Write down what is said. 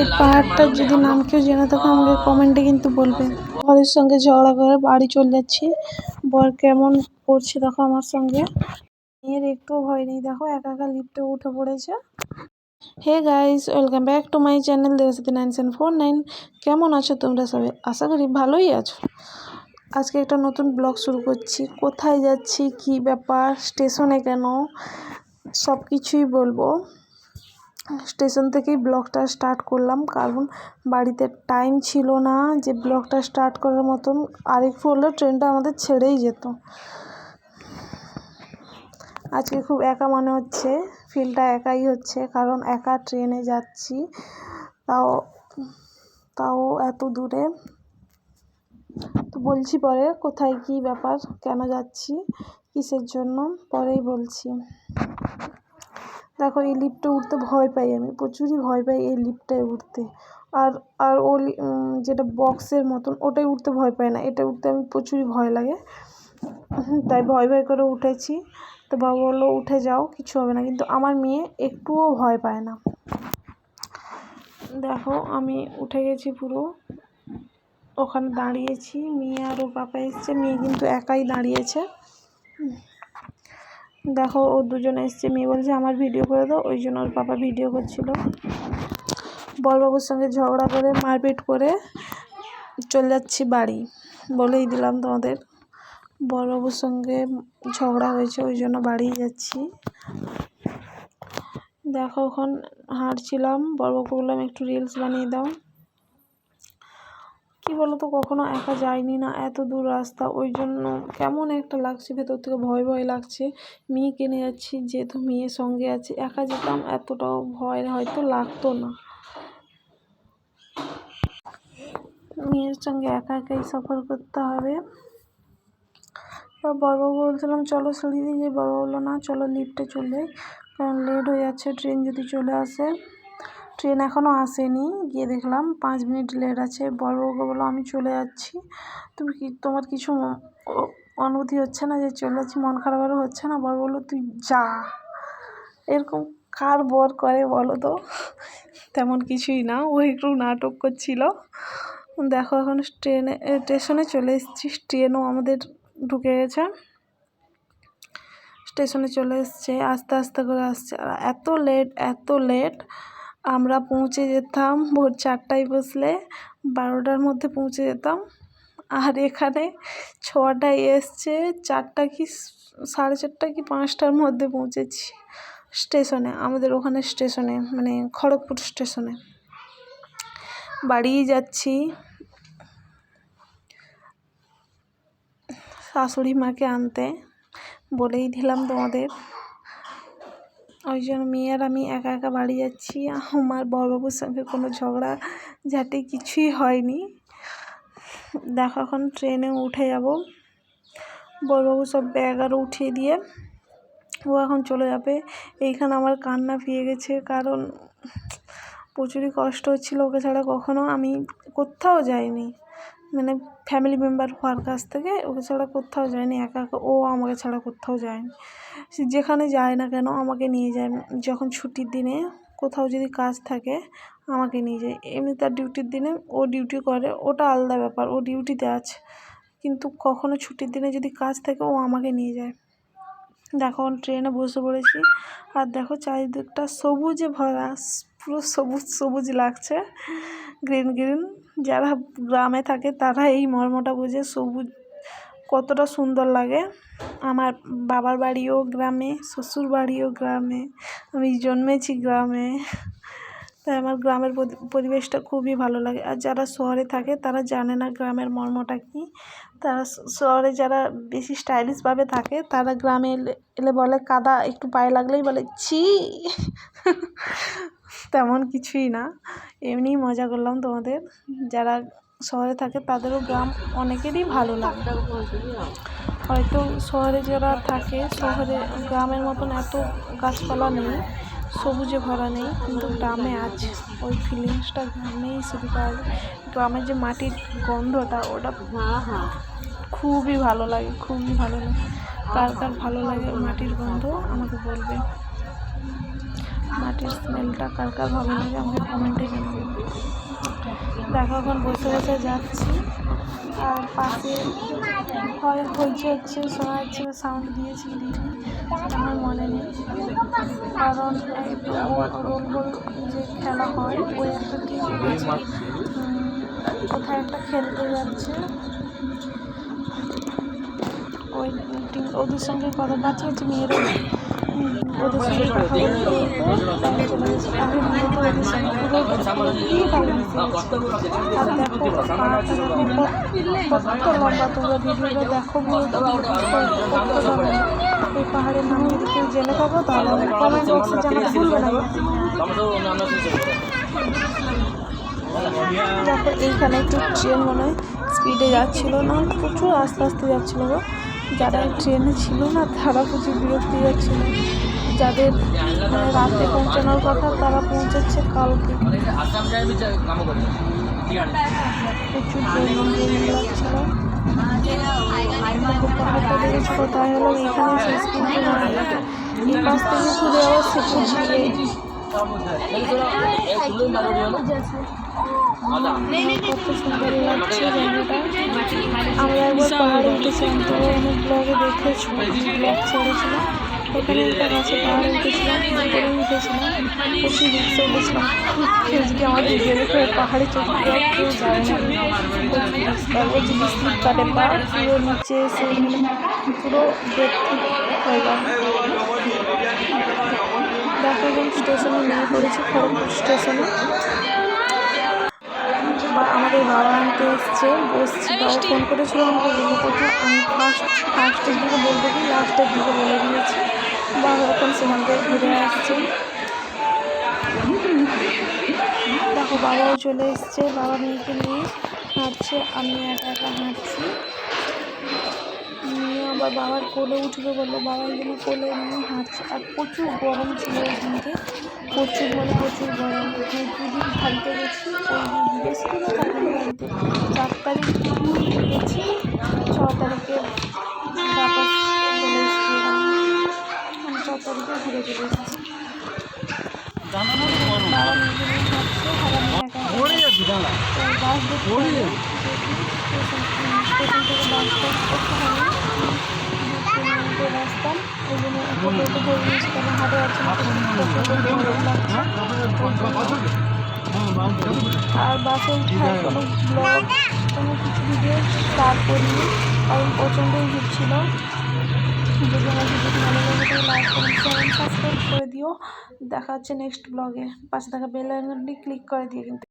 এই পাহাড়টার যদি নাম কেউ জেনে থাকো, আমাকে কমেন্টে কিন্তু বলবে। বরের সঙ্গে ঝগড়া করে বাড়ি চলে যাচ্ছি। বর কেমন করছে দেখো আমার সঙ্গে। মেয়ের একটু ভয় নেই। দেখো একা একা লিফটে উঠে পড়েছে। Hey guys welcome back to my channel Debsathi nine seven four nine কেমন আছো তোমরা সবাই? আশা করি ভালোই আছো। আজকে একটা নতুন ব্লগ শুরু করছি। কোথায় যাচ্ছি, কি ব্যাপার স্টেশনে কেন সব কিছুই বলব। স্টেশন থেকেই ব্লগটা স্টার্ট করলাম। কারণ বাড়িতে টাইম ছিল না যে ব্লগটা স্টার্ট করার মতন। আরেকটু হলে ট্রেনটা আমাদের ছেড়েই যেত। আজকে খুব একা মনে হচ্ছে ফিলটা একাই হচ্ছে। কারণ একা ট্রেনে যাচ্ছি, তাও তাও এত দূরে। তো বলছি পরে কোথায় কি ব্যাপার, কেন যাচ্ছি, কিসের জন্য? পরেই বলছি। দেখো এই লিফটে উঠতে ভয় পাই আমি, প্রচুরই ভয় পাই এই লিফটটায় উঠতে। আর আর ও যেটা বক্সের মতন ওটাই উঠতে ভয় পাই না, এটা উঠতে আমি প্রচুরই ভয় লাগে। তাই ভয় ভয় করে উঠেছি। তো বাবা বলল, উঠে যাও, কিছু হবে না। কিন্তু আমার মেয়ে একটুও ভয় পায় না। দেখো, আমি উঠে গেছি পুরো। ওখানে দাঁড়িয়েছি, মেয়ে আর ওর পাপা এসছে, মেয়ে কিন্তু একাই দাঁড়িয়েছে। দেখো, ও দুজন এসছে। মেয়ে বলছে, আমার ভিডিও করে দাও। ওই জন্য ওর পাপা ভিডিও করছিল। বরবাবুর সঙ্গে ঝগড়া করে, মারপিট করে চলে যাচ্ছি বাড়ি। বলেই দিলাম তোমাদের। বরবাবুর সঙ্গে ঝগড়া হয়েছে, ওই জন্য বাড়ি যাচ্ছি। দেখো ওখান হাঁটছিলাম। বরবাবুকে বললাম, একটু রিলস বানিয়ে দাও। কি বলতো, কখনো একা যাইনি না, এত দূর রাস্তা। ওই জন্য কেমন একটা লাগছে, ভেতর থেকে ভয় ভয় লাগছে। মেয়েকে নিয়ে যাচ্ছি, যেহেতু মেয়ের সঙ্গে আছে, একা যেতাম এতটাও ভয় হয়তো লাগতো না। মেয়ের সঙ্গে একা একাই সফর করতে হবে। বড়বাবু বলছিলাম, চলো সিঁড়ি দিয়ে, বড়বাবু বলল, না, চলো লিফটে চলে কারণ লেট হয়ে যাচ্ছে ট্রেন যদি চলে আসে। ট্রেন এখনও আসেনি। গিয়ে দেখলাম পাঁচ মিনিট লেট আছে। বড়বাবুকে বলল আমি চলে যাচ্ছি। তুমি কি, তোমার কিছু অনুভূতি হচ্ছে না যে চলে যাচ্ছি? মন খারাপ আরও হচ্ছে না? বড় বলল, তুই যা। এরকম কার বর করে বলো তো? তেমন কিছুই না। ও একটু নাটক করছিল। দেখো এখন ট্রেনে স্টেশনে চলে এসেছি। ট্রেনও আমাদের ঢুকে গেছে। স্টেশনে চলে এসছে। আস্তে আস্তে করে আসছে। আর এত লেট এত লেট আমরা পৌঁছে যেতাম ভোর চারটায় বসলে বারোটার মধ্যে পৌঁছে যেতাম। আর এখানে ছটায় এসছে, চারটা কি সাড়ে চারটা কি পাঁচটার মধ্যে পৌঁছেছি। স্টেশনে, আমাদের ওখানে স্টেশনে মানে খড়গপুর স্টেশনে। বাড়ি যাচ্ছি। শাশুড়ি মাকে আনতে বলেই দিলাম তোমাদের। ওই জন্য মেয়ে আর আমি একা একা বাড়ি যাচ্ছি। আমার বড়বাবুর সঙ্গে কোনো ঝগড়া ঝাঁটি কিছুই হয়নি। দেখো এখন ট্রেনে উঠে যাব। বড়বাবু সব ব্যাগ আরও উঠিয়ে দিয়ে, ও এখন চলে যাবে। এইখানে আমার কান্না পেয়ে গেছে, কারণ প্রচুরই কষ্ট হচ্ছিল ওকে ছাড়া কখনো। আমি কোথাও যাইনি। মানে ফ্যামিলি মেম্বার হওয়ার কাছ থেকে ওকে ছাড়া কোথাও যায়নি, একা একা, ও আমাকে ছাড়া কোথাও যায়নি। সে যেখানে যায় না কেন আমাকে নিয়ে যায়। যখন ছুটির দিনে কোথাও যদি কাজ থাকে, আমাকে নিয়ে যায়। এমনি তার ডিউটির দিনে ও ডিউটি করে, ওটা আলাদা ব্যাপার, ও ডিউটিতে আছে। কিন্তু কখনো ছুটির দিনে যদি কাজ থাকে, ও আমাকে নিয়ে যায়। দেখো ট্রেনে বসে পড়েছি। আর দেখো, চারিদিকটা সবুজে ভরা, পুরো সবুজ সবুজ লাগছে। গ্রিন গ্রিন যারা গ্রামে থাকে তারা এই মর্মটা বুঝে সবুজ, কতটা সুন্দর লাগে। আমার বাবার বাড়িও গ্রামে শ্বশুর বাড়িও গ্রামে, আমি জন্মেছি গ্রামে। তাই আমার গ্রামের পরিবেশটা খুবই ভালো লাগে। আর যারা শহরে থাকে, তারা জানে না গ্রামের মর্মটা কী। তারা শহরে যারা বেশি স্টাইলিশভাবে থাকে, তারা গ্রামে এলে এলে বলে, কাদা একটু পায়ে লাগলেই বলে, ছি! তেমন কিছুই না। এমনিই মজা করলাম তোমাদের। যারা শহরে থাকে, তাদেরও গ্রাম অনেকেরই ভালো লাগে। হয়তো শহরে যারা থাকে, শহরে গ্রামের মতন এত গাছপালা নেই। সবুজে ভরা নেই, কিন্তু গ্রামে আছে। ওই ফিলিংসটা গ্রামেই শুধু পাওয়া যায়। গ্রামের যে মাটির গন্ধটা, ওটা খুবই ভালো লাগে, খুবই ভালো লাগে। কার কার ভালো লাগে মাটির গন্ধ, আমাকে বলবে। মাটির স্মেলটা কার কার ভালো লাগে, আমাকে কমেন্টে জানাবে। দেখো এখন বসে বসে যাচ্ছি। আর পাশে হয় হয়েছে হচ্ছে শোনা যাচ্ছে সাউন্ড দিয়েছি কি সেটা আমার মনে নেই। কারণ রোল গোল যে খেলা হয়, ওই একটা টিম কোথায় একটা খেলতে যাচ্ছে। ওই ওদের সঙ্গে কথা বাচ্চা বাচ্চা মেয়েরা। এই পাহাড়ের জেনে দেখো, এইখানে একটু ট্রেন মনে হয়। স্পিডে যাচ্ছিল না, প্রচুর আস্তে আস্তে যাচ্ছিল গো। যারা ট্রেনে ছিল না, তারা প্রচুর বিরক্তি যাচ্ছিল যাদের মানে রাতে পৌঁছানোর কথা তারা পৌঁছাচ্ছে কালকে। প্রচুর লাগছিল হলো এইখানে শেষ এই পাশ থেকে কত সুন্দর লাগছে জায়গাটা আমরা একবার পাহাড়ে উঠেছিলাম তো অনেক চোখে পুরো ডেট হয়ে গেল দেখো স্টেশনে নিয়ে পড়েছি খড়গপুর স্টেশনে। বা আমাদের বাবা আনতে এসছে বসছি বাবা ফোন করেছিল আমাকে বলব কথা আমি ফার্স্ট ফার্স্টের দিকে বলব কি লাস্টের দিকে বলে দিয়েছি। বাবা এখন সেখান থেকে ঘুরে আসছে। দেখো বাবাও চলে এসছে বাবা মেয়েকে নিয়ে হাঁটছে আমি একা একা হাঁটছি। নিয়ে আবার বাবার কোলে উঠবে বলল বাবা এই জন্য কোলে নিয়ে হাঁটছে। আর প্রচুর গরম ছিল ওই দিনকে প্রচুর মানে প্রচুর গরম। দুদিন বাড়িতে গেছি ওই বৃহস্পতিবার তারপরে বাড়িতে চার তারিখ গেছি ছ তারিখে বাবা চলে এসেছি আমি ছ তারিখে ঘুরে চলে এসেছি। বাবা নিজে নিয়ে হাঁটছে আমি একা বাস লাগছে আর বাসে কোনো কিছু ভিডিও স্টার্ট করিনি কারণ প্রচণ্ডই ভিড় ছিল যদি আমার ভিডিওটি ভালো লাগে তাহলে লাইক কমেন্ট চ্যানেল সাবস্ক্রাইব করে দিও দেখা হচ্ছে নেক্সট ব্লগে পাশে থাকা বেল আইকনটি ক্লিক করে দিয়ে কিন্তু